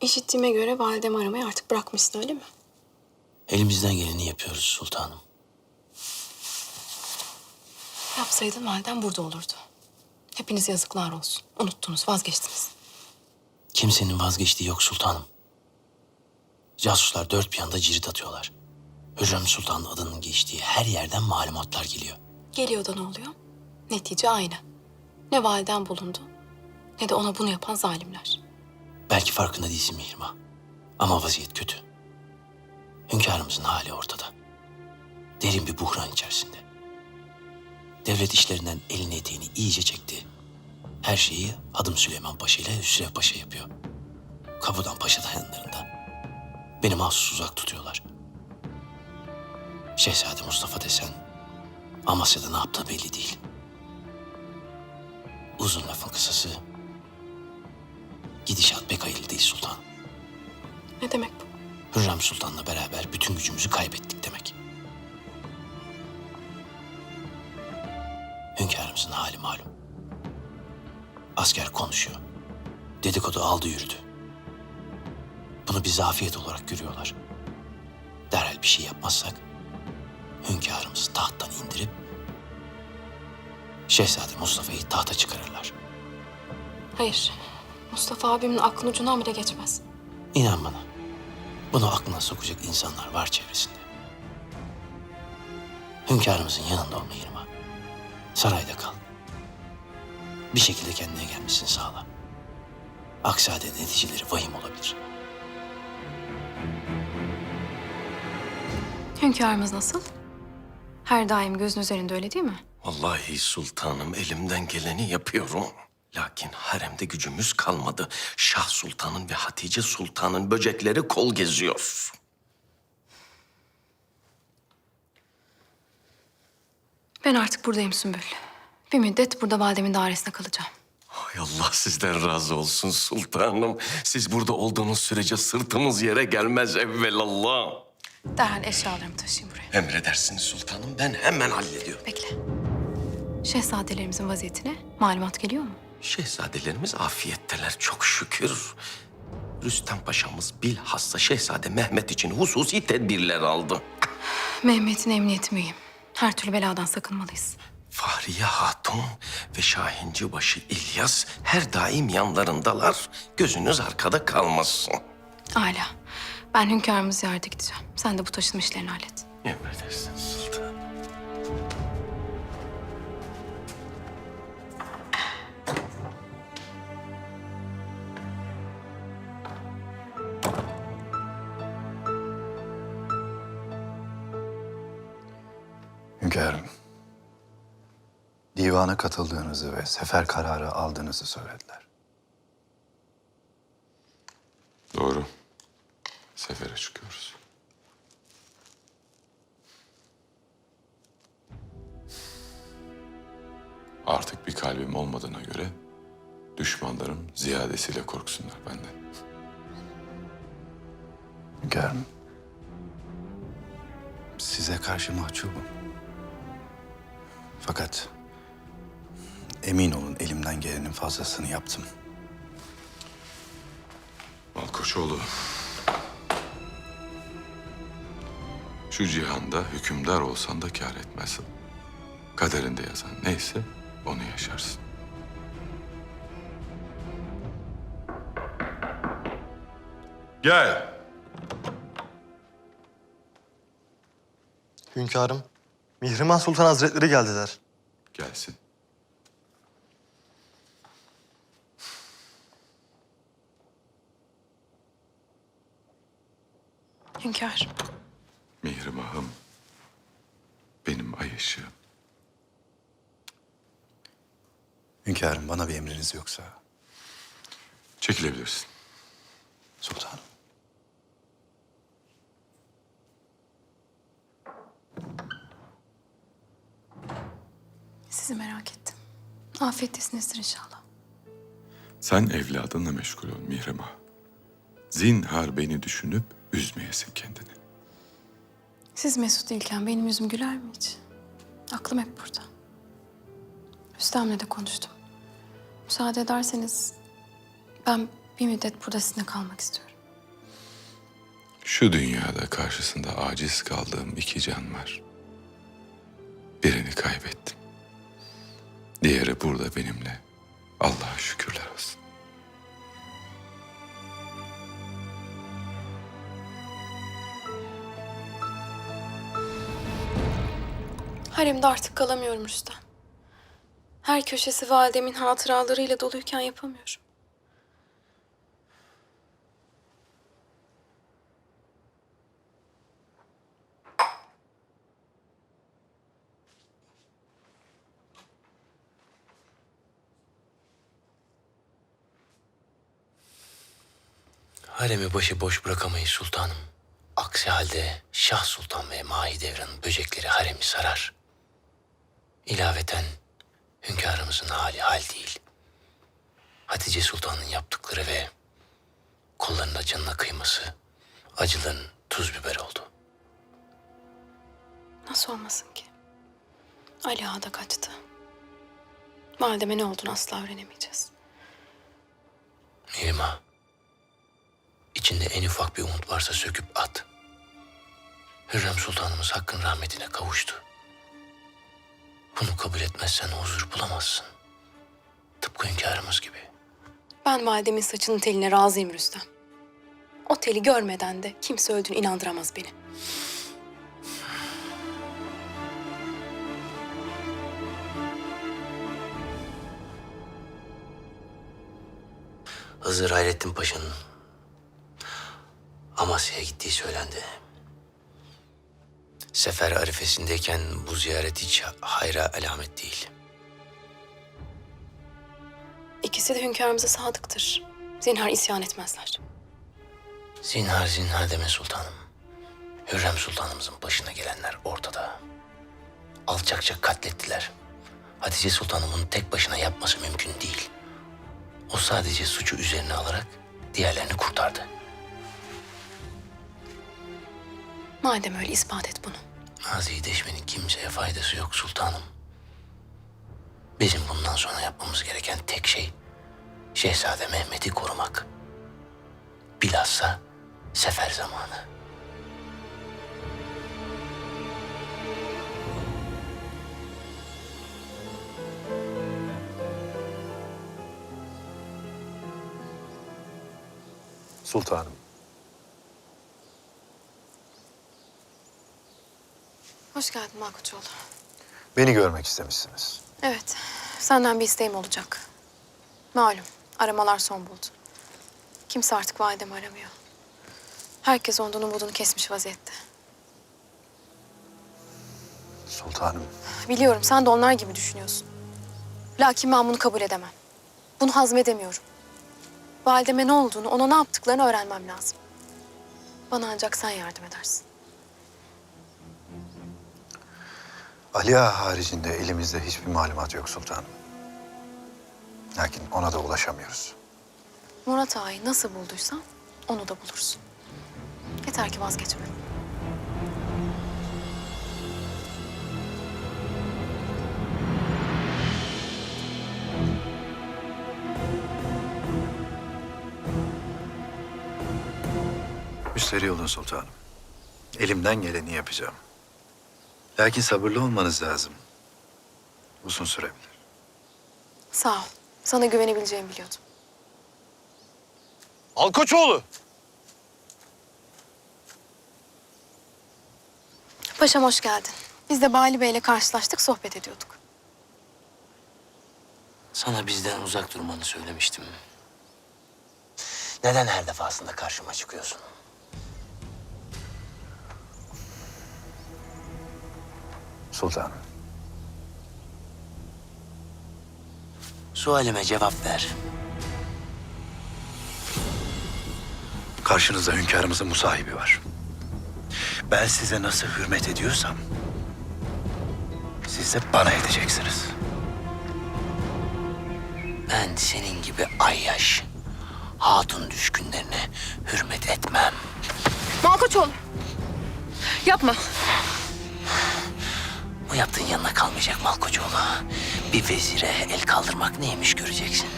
İşittiğime göre validemi aramayı artık bırakmışsın öyle mi? Elimizden geleni yapıyoruz sultanım. Yapsaydın validem burada olurdu. Hepiniz yazıklar olsun. Unuttunuz, vazgeçtiniz. Kimsenin vazgeçtiği yok sultanım. Casuslar dört bir yanda cirit atıyorlar. Hürrem Sultan'ın adının geçtiği her yerden malumatlar geliyor. Geliyor da ne oluyor? Netice aynı. Ne validen bulundu ne de ona bunu yapan zalimler. Belki farkında değilsin Mihrimah. Ama vaziyet kötü. Hünkârımızın hali ortada. Derin bir buhran içerisinde. Devlet işlerinden elini eteğini iyice çekti. Her şeyi Adım Süleyman Paşa ile Hüsrev Paşa yapıyor. Kapıdan Paşa da yanlarında. Beni mahsus uzak tutuyorlar. Şehzade Mustafa desen Amasya'da ne yaptığı belli değil. Uzun lafın kısası gidişat pek hayırlı değil sultan. Ne demek bu? Hürrem Sultan'la beraber bütün gücümüzü kaybettik demek. Hünkârımızın hali malum. Asker konuşuyor. Dedikodu aldı yürüdü. Bunu bir zafiyet olarak görüyorlar. Derhal bir şey yapmazsak hünkârımızı tahttan indirip Şehzade Mustafa'yı tahta çıkarırlar. Hayır. Mustafa abimin aklın ucundan bile geçmez. İnan bana. Bunu aklına sokacak insanlar var çevresinde. Hünkârımızın yanında olma Yirma. Sarayda kal. Bir şekilde kendine gelmesini sağla. Aksi halde neticeleri vahim olabilir. Hünkârımız nasıl? Her daim gözün üzerinde öyle değil mi? Vallahi sultanım elimden geleni yapıyorum. Lakin haremde gücümüz kalmadı. Şah Sultan'ın ve Hatice Sultan'ın böcekleri kol geziyor. Ben artık buradayım Sümbül. Bir müddet burada validemin dairesinde kalacağım. Ay Allah sizden razı olsun sultanım. Siz burada olduğunuz sürece sırtımız yere gelmez evvelallah. Derhal eşyalarımı taşıyayım buraya. Emredersiniz sultanım ben hemen hallediyorum. Bekle. Şehzadelerimizin vaziyetine malumat geliyor mu? Şehzadelerimiz afiyetteler çok şükür. Rüstem Paşa'mız bilhassa Şehzade Mehmet için hususi tedbirler aldı. Mehmet'in emniyeti mühim. Her türlü beladan sakınmalıyız. Fahriye Hatun ve Şahincibaşı İlyas her daim yanlarındalar. Gözünüz arkada kalmasın. Âlâ. Ben hünkârımızı ziyarete gideceğim. Sen de bu taşınma işlerini hallet. Emredersiniz sultanım. Hünkârım, divana katıldığınızı ve sefer kararı aldığınızı söylediler. Doğru. Sefere çıkıyoruz. Artık bir kalbim olmadığına göre düşmanlarım ziyadesiyle korksunlar benden. Hünkârım, size karşı mahcubum. Fakat emin olun elimden gelenin fazlasını yaptım. Malkoçoğlu. Şu cihanda hükümdar olsan da kâr etmezsin. Kaderinde yazan neyse onu yaşarsın. Gel. Hünkârım, Mihrimah Sultan Hazretleri geldiler. Gelsin. Hünkâr. Mihrimah'ım. Benim ay ışığım. Hünkârım bana bir emriniz yoksa Çekilebilirsin. sultanım. Sizi merak ettim. Afiyettesinizdir inşallah. Sen evladınla meşgul ol Mihrimah. Zinhar beni düşünüp üzmeyesin kendini. Siz mesut değilken benim yüzüm güler mi hiç? Aklım hep burada. Rüstem'le de konuştum. Müsaade ederseniz ben bir müddet burada sizinle kalmak istiyorum. Şu dünyada karşısında aciz kaldığım iki can var. Birini kaybettim. Diğeri burada benimle. Allah'a şükürler olsun. Haremde artık kalamıyorum Rüstem. Her köşesi validemin hatıralarıyla doluyken yapamıyorum. Haremi başıboş bırakamayız sultanım. Aksi halde Şah Sultan ve Mahidevran'ın böcekleri haremi sarar. İlaveten hünkârımızın hali hal değil. Hatice Sultan'ın yaptıkları ve kollarında canına kıyması acılığın tuz biber oldu. Nasıl olmasın ki? Ali Ağa da kaçtı. Valideme ne olduğunu asla öğrenemeyeceğiz. Mihrimah, içinde en ufak bir umut varsa söküp at. Hürrem Sultanımız Hakk'ın rahmetine kavuştu. Bunu kabul etmezsen huzur bulamazsın. Tıpkı hünkârımız gibi. Ben validemin saçının teline razıyım Rüstem. O teli görmeden de kimse öldüğünü inandıramaz beni. Hızır Hayrettin Paşa'nın Amasya'ya gittiği söylendi. Sefer arifesindeyken bu ziyaret hiç hayra alamet değil. İkisi de hünkârımıza sadıktır. Zinhar isyan etmezler. Zinhar zinhar deme sultanım. Hürrem sultanımızın başına gelenler ortada. Alçakça katlettiler. Hatice sultanım bunu tek başına yapması mümkün değil. O sadece suçu üzerine alarak diğerlerini kurtardı. Madem öyle ispat et bunu. Maziyi deşmenin kimseye faydası yok sultanım. Bizim bundan sonra yapmamız gereken tek şey Şehzade Mehmet'i korumak. Bilhassa sefer zamanı. Sultanım. Hoş geldin Malkoçoğlu. Beni görmek istemişsiniz. Evet, senden bir isteğim olacak. Malum, aramalar son buldu. Kimse artık validemi aramıyor. Herkes ondan umudunu kesmiş vaziyette. Sultanım. Biliyorum, sen de onlar gibi düşünüyorsun. Lakin ben bunu kabul edemem. Bunu hazmedemiyorum. Valideme ne olduğunu, ona ne yaptıklarını öğrenmem lazım. Bana ancak sen yardım edersin. Ali Ağa haricinde elimizde hiçbir malumat yok sultanım. Lakin ona da ulaşamıyoruz. Murat Ağa'yı nasıl bulduysan onu da bulursun. Yeter ki vazgeçme. Müsterih olun sultanım. Elimden geleni yapacağım. Lakin sabırlı olmanız lazım. Uzun sürebilir. Sağ ol. Sana güvenebileceğimi biliyordum. Alkoçoğlu! Paşam hoş geldin. Biz de Bali Bey'le karşılaştık, sohbet ediyorduk. Sana bizden uzak durmanı söylemiştim. Neden her defasında karşıma çıkıyorsun? Sultanım. Sualime cevap ver. Karşınızda hünkârımızın musahibi var. Ben size nasıl hürmet ediyorsam... ...siz de bana edeceksiniz. Ben senin gibi ayyaş, hatun düşkünlerine hürmet etmem. Malkoçoğlu! Yapma. Bu yaptığın yanına kalmayacak Malkoçoğlu. Bir vezire el kaldırmak neymiş göreceksin.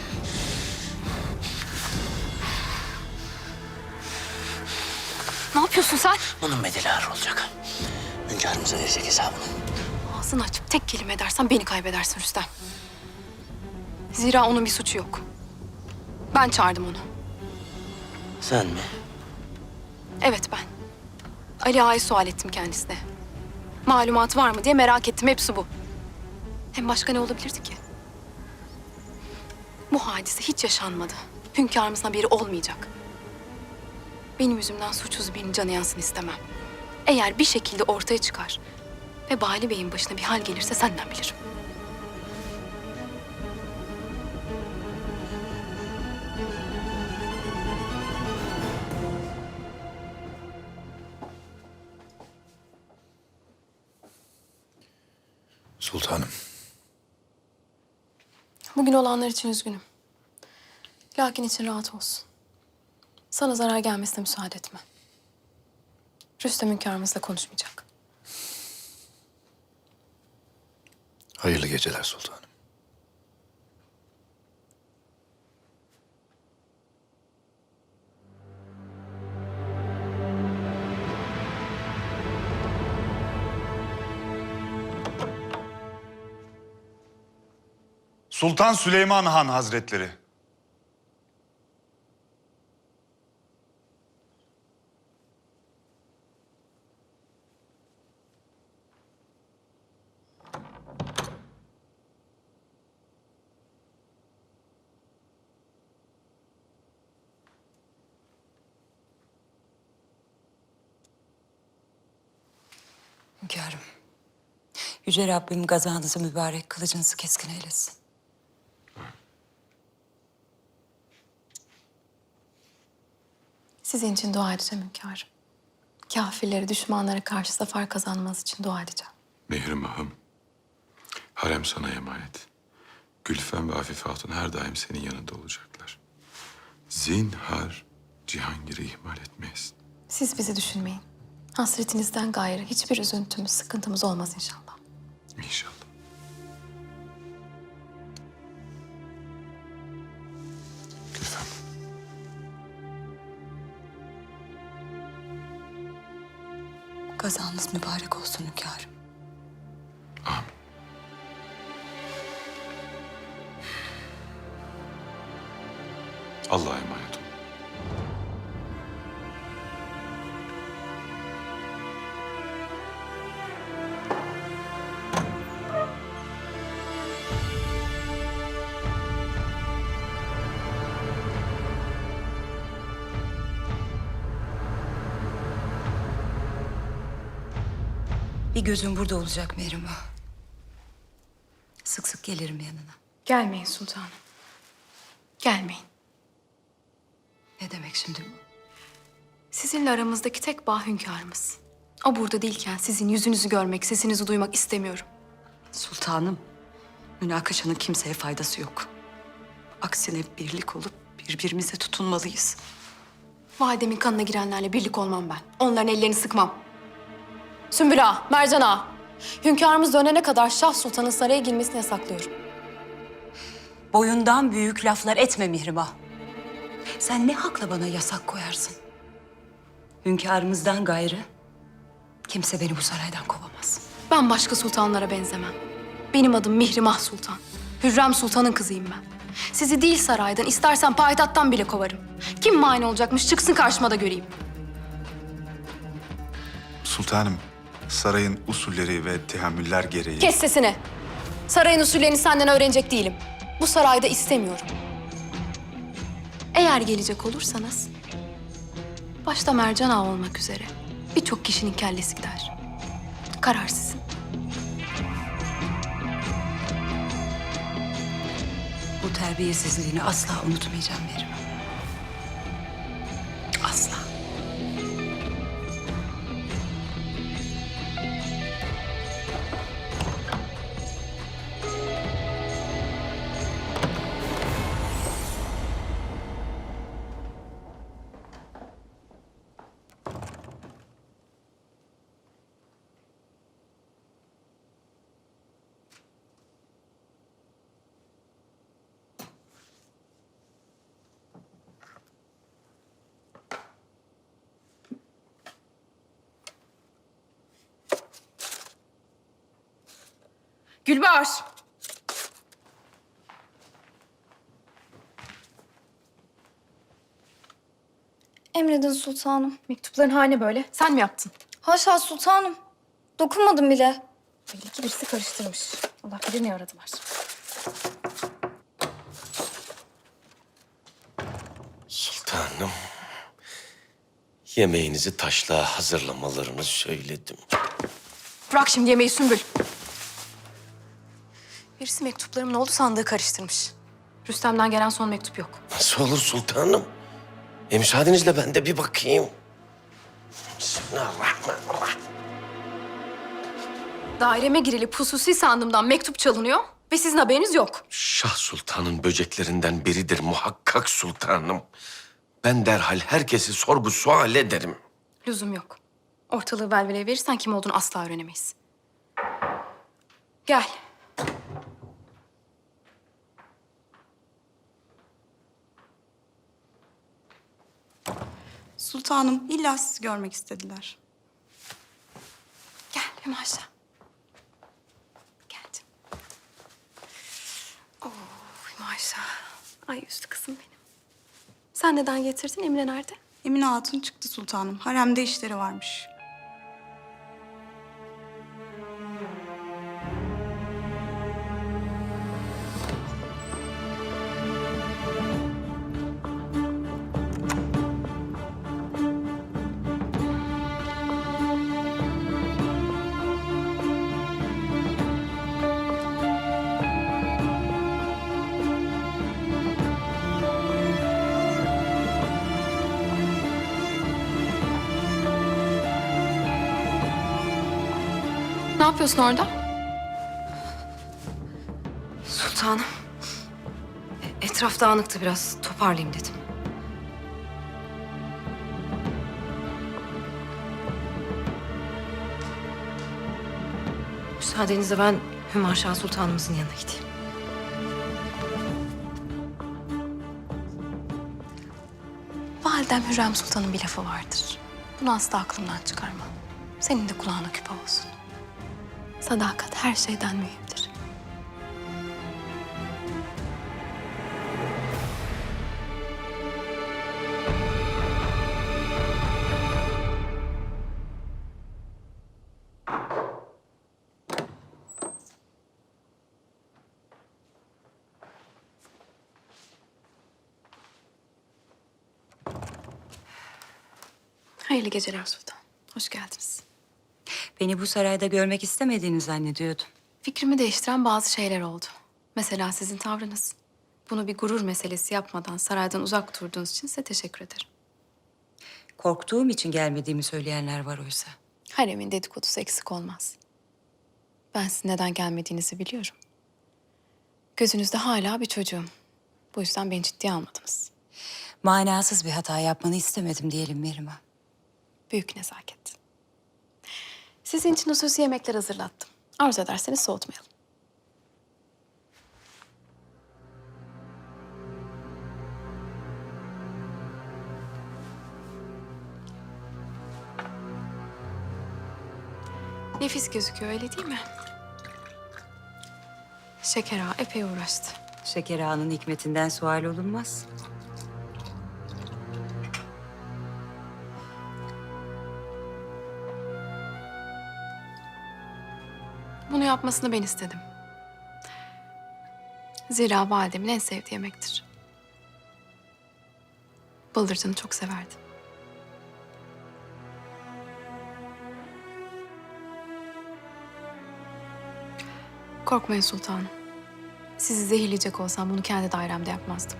Ne yapıyorsun sen? Bunun bedeli ağır olacak. Hünkârımıza verecek hesabını. Ağzını açıp tek kelime edersen beni kaybedersin Rüstem. Zira onun bir suçu yok. Ben çağırdım onu. Sen mi? Evet ben. Ali Ağa'yı sual ettim kendisine. Malumat var mı diye merak ettim. Hepsi bu. Hem başka ne olabilirdi ki? Bu hadise hiç yaşanmadı. Hünkârımızın haberi olmayacak. Benim yüzümden suçsuz birinin canı yansın istemem. Eğer bir şekilde ortaya çıkar ve Bali Bey'in başına bir hal gelirse senden bilirim. Sultanım. Bugün olanlar için üzgünüm. Lakin için rahat olsun. Sana zarar gelmesine müsaade etme. Rüstem hünkârımızla konuşmayacak. Hayırlı geceler sultanım. Sultan Süleyman Han Hazretleri. Hünkârım. Yüce Rabbim gazanızı mübarek kılıcınızı keskin eylesin. Sizin için dua edeceğim hünkârım. Kafirlere, düşmanlara karşı zafer kazanmanız için dua edeceğim. Mihrimah'ım, harem sana emanet. Gülfem ve Afife Hatun her daim senin yanında olacaklar. Zinhar Cihangir'i ihmal etmeyiz. Siz bizi düşünmeyin. Hasretinizden gayrı hiçbir üzüntümüz, sıkıntımız olmaz inşallah. İnşallah. Gazanız mübarek olsun hünkârım. Amin. Allah'a emanet gözüm burada olacak Mihrimah. Sık sık gelirim yanına. Gelmeyin sultanım. Gelmeyin. Ne demek şimdi bu? Sizinle aramızdaki tek bağ hünkârımız. O burada değilken sizin yüzünüzü görmek, sesinizi duymak istemiyorum. Sultanım, münakaşanın kimseye faydası yok. Aksine birlik olup birbirimize tutunmalıyız. Validemin kanına girenlerle birlik olmam ben. Onların ellerini sıkmam. Sümbül Ağa, Mercan Ağa. Hünkârımız dönene kadar Şah Sultan'ın saraya girmesini yasaklıyorum. Boyundan büyük laflar etme Mihrimah. Sen ne hakla bana yasak koyarsın? Hünkârımızdan gayrı kimse beni bu saraydan kovamaz. Ben başka sultanlara benzemem. Benim adım Mihrimah Sultan. Hürrem Sultan'ın kızıyım ben. Sizi değil saraydan, istersen payitahttan bile kovarım. Kim mani olacakmış çıksın karşıma da göreyim. Sultanım, sarayın usulleri ve tehammüller gereği... Kes sesini. Sarayın usullerini senden öğrenecek değilim. Bu sarayda istemiyorum. Eğer gelecek olursanız... ...başta Mercan Ağa olmak üzere birçok kişinin kellesi gider. Karar sizin. Bu terbiyesizliğini asla unutmayacağım Mihrimah. Gülbahar. Emredin sultanım. Mektupların hali böyle. Sen mi yaptın? Haşa sultanım. Dokunmadım bile. Belli ki birisi karıştırmış. Allah bilir ne aradılar. Sultanım. Yemeğinizi taşlığa hazırlamalarını söyledim. Bırak şimdi yemeği Sümbül. Birisi mektuplarımın oldu sandığı karıştırmış. Rüstem'den gelen son mektup yok. Nasıl olur sultanım? E müsaadenizle ben de bir bakayım. Bismillahirrahmanirrahim. Daireme girilip hususi sandığımdan mektup çalınıyor ve sizin haberiniz yok. Şah Sultan'ın böceklerinden biridir muhakkak sultanım. Ben derhal herkesi sorgu sual ederim. Lüzum yok. Ortalığı velveleye verirsen kim olduğunu asla öğrenemeyiz. Gel. Sultanım illa sizi görmek istediler. Gel Hümaşa. Geldim. Oo Hümaşa. Ay üstü kızım benim. Sen neden getirdin? Emine nerede? Emine Hatun çıktı sultanım. Haremde işleri varmış. Ne yapıyorsun orada? Sultanım. e- Etraf dağınıktı biraz. Toparlayayım dedim. Müsaadenizle ben Hümaşa Sultanımızın yanına gideyim. Validem Hürrem Sultan'ın bir lafı vardır. Bunu asla aklımdan çıkarma. Senin de kulağına küpe olsun. Sadakat her şeyden mühimdir. Hayırlı geceler Sultan. Hoş geldiniz. Beni bu sarayda görmek istemediğini zannediyordum. Fikrimi değiştiren bazı şeyler oldu. Mesela sizin tavrınız. Bunu bir gurur meselesi yapmadan saraydan uzak durduğunuz için size teşekkür ederim. Korktuğum için gelmediğimi söyleyenler var oysa. Haremin dedikodusu eksik olmaz. Ben sizin neden gelmediğinizi biliyorum. Gözünüzde hala bir çocuğum. Bu yüzden beni ciddiye almadınız. Manasız bir hata yapmanı istemedim diyelim Meriman. Büyük nezaket. Sizin için hususi yemekler hazırlattım. Arzu ederseniz soğutmayalım. Nefis gözüküyor öyle değil mi? Şeker ağa epey uğraştı. Şeker Ağa'nın hikmetinden sual olunmaz. Yapmasını ben istedim. Zira validemin en sevdiği yemektir. Baldırcanı çok severdi. Korkmayın sultanım. Sizi zehirleyecek olsam bunu kendi dairemde yapmazdım.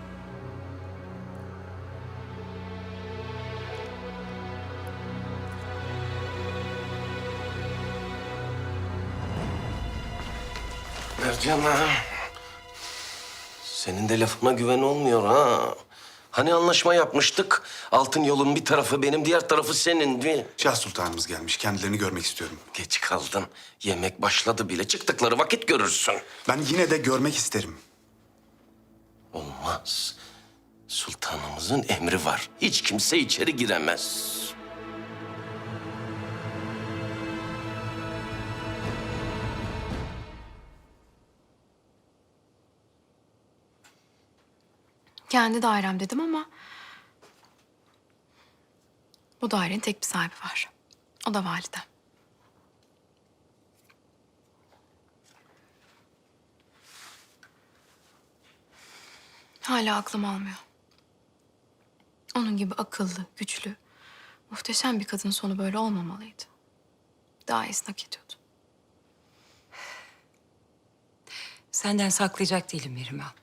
Mercan ha. Senin de lafına güven olmuyor ha. Hani anlaşma yapmıştık? Altın yolun bir tarafı benim, diğer tarafı senin değil mi? Şah Sultanımız gelmiş. Kendilerini görmek istiyorum. Geç kaldın. Yemek başladı bile. Çıktıkları vakit görürsün. Ben yine de görmek isterim. Olmaz. Sultanımızın emri var. Hiç kimse içeri giremez. Kendi dairem dedim ama... Bu dairenin tek bir sahibi var. O da validem. Hala aklım almıyor. Onun gibi akıllı, güçlü, muhteşem bir kadının sonu böyle olmamalıydı. Daha iyisini hak ediyordu. Senden saklayacak değilim Mihrimah.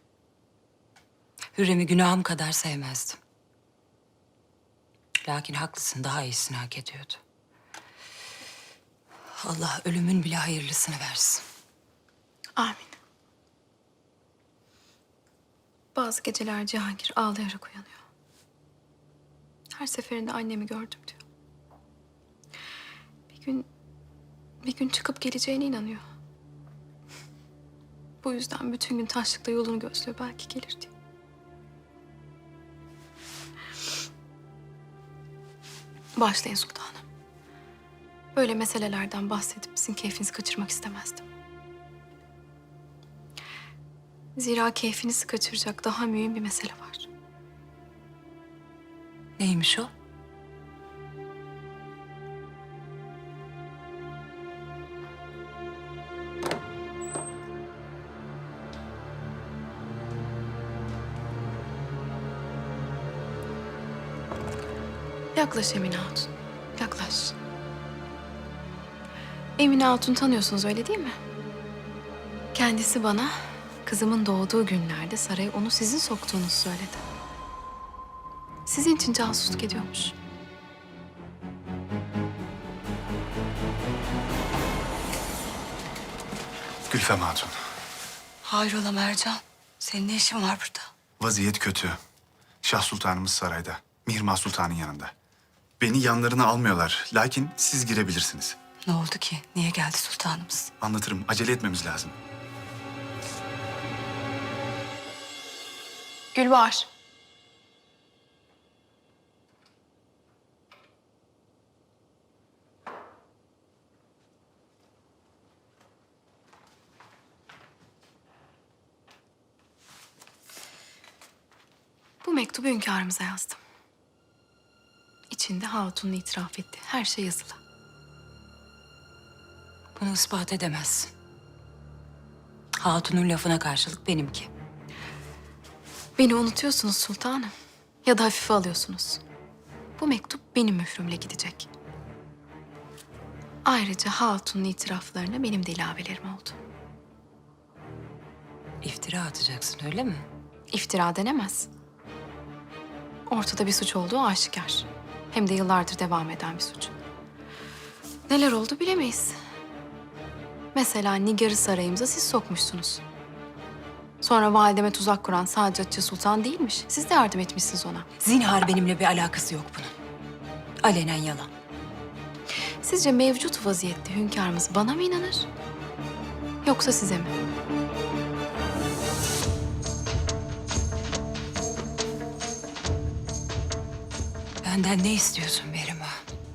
Hürrem'i günahım kadar sevmezdim. Lakin haklısın daha iyisini hak ediyordu. Allah ölümün bile hayırlısını versin. Amin. Bazı geceler Cihangir ağlayarak uyanıyor. Her seferinde annemi gördüm diyor. Bir gün, bir gün çıkıp geleceğine inanıyor. Bu yüzden bütün gün taşlıkta yolunu gözlüyor belki gelir diye. Başlayın sultanım. Böyle meselelerden bahsedip sizin keyfinizi kaçırmak istemezdim. Zira keyfinizi kaçıracak daha mühim bir mesele var. Neymiş o? Yaklaş Emine Hatun. Yaklaş. Emine Hatun tanıyorsunuz öyle değil mi? Kendisi bana kızımın doğduğu günlerde saraya onu sizin soktuğunuzu söyledi. Sizin için casusluk ediyormuş. Gülfem Hatun, Hayrola Mercan? Senin ne işin var burada? vaziyet kötü. Şah Sultanımız sarayda. Mihrimah Sultan'ın yanında. Beni yanlarına almıyorlar. Lakin siz girebilirsiniz. Ne oldu ki? Niye geldi sultanımız? Anlatırım. Acele etmemiz lazım. Gülbahar. Bu mektubu hünkârımıza yazdım. İçinde Hatun'un itiraf etti. Her şey yazılı. Bunu ispat edemezsin. Hatun'un lafına karşılık benimki. Beni unutuyorsunuz sultanım. Ya da hafife alıyorsunuz. Bu mektup benim mührümle gidecek. Ayrıca Hatun'un itiraflarına benim de ilavelerim oldu. İftira atacaksın öyle mi? İftira denemez. Ortada bir suç olduğu aşikar. Hem de yıllardır devam eden bir suç. Neler oldu bilemeyiz. Mesela Nigar'ı sarayımıza siz sokmuşsunuz. Sonra valideme tuzak kuran Sadece Sultan değilmiş. Siz de yardım etmişsiniz ona. Zinhar benimle bir alakası yok bunun. Alenen yalan. Sizce mevcut vaziyette hünkârımız bana mı inanır? Yoksa size mi? Benden ne istiyorsun Berima?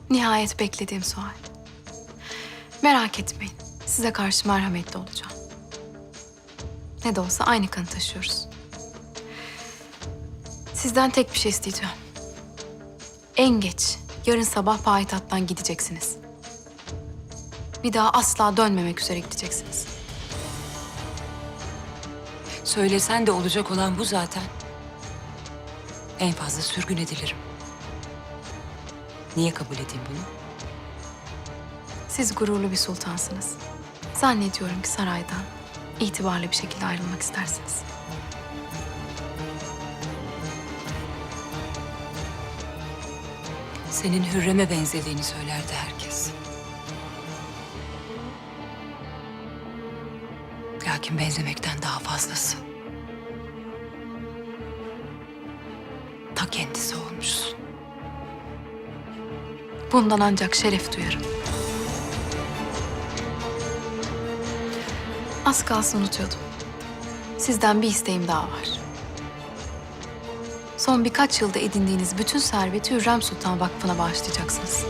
Nihayet beklediğim sual. Merak etmeyin. Size karşı merhametli olacağım. Ne de olsa aynı kanı taşıyoruz. Sizden tek bir şey isteyeceğim. En geç yarın sabah payitahttan gideceksiniz. Bir daha asla dönmemek üzere gideceksiniz. Söylesen de olacak olan bu zaten. En fazla sürgün edilirim. Niye kabul edeyim bunu? Siz gururlu bir sultansınız. Zannediyorum ki saraydan itibarlı bir şekilde ayrılmak istersiniz. Senin Hürrem'e benzediğini söylerdi herkes. Lakin benzemekten daha fazlası. Ta kendisi olmuşsun. Bundan ancak şeref duyarım. Az kalsın unutuyordum. Sizden bir isteğim daha var. Son birkaç yılda edindiğiniz bütün serveti Hürrem Sultan Vakfı'na bağışlayacaksınız.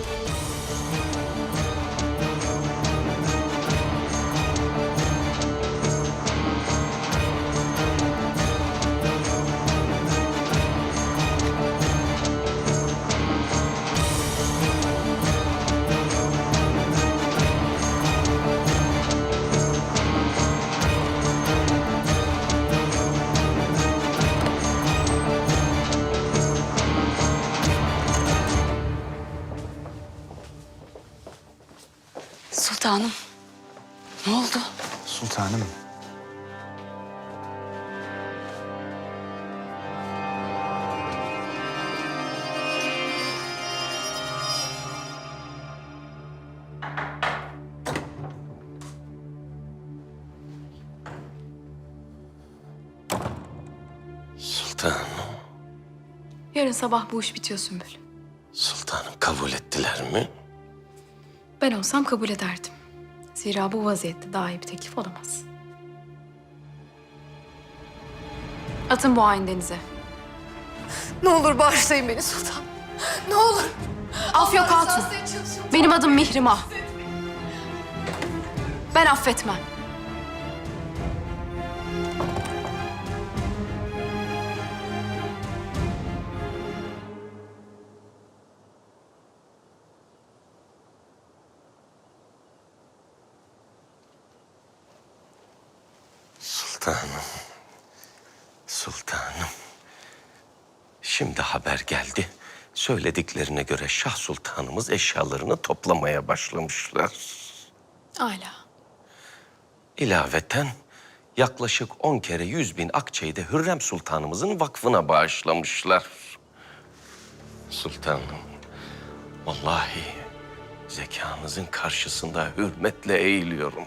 Yarın sabah bu iş bitiyor Sümbül. sultanım kabul ettiler mi? Ben olsam kabul ederdim. Zira bu vaziyette daha iyi bir teklif olamaz. Atın bu hain denize. Ne olur bağışlayın beni sultan. Ne olur. Af yok hatun. Benim adım Mihrimah. Ben affetmem. Sultanım, sultanım. Şimdi haber geldi. Söylediklerine göre Şah Sultanımız eşyalarını toplamaya başlamışlar. Hala. İlaveten yaklaşık on kere yüz bin akçeyi de Hürrem Sultanımızın vakfına bağışlamışlar. Sultanım, vallahi zekanızın karşısında hürmetle eğiliyorum.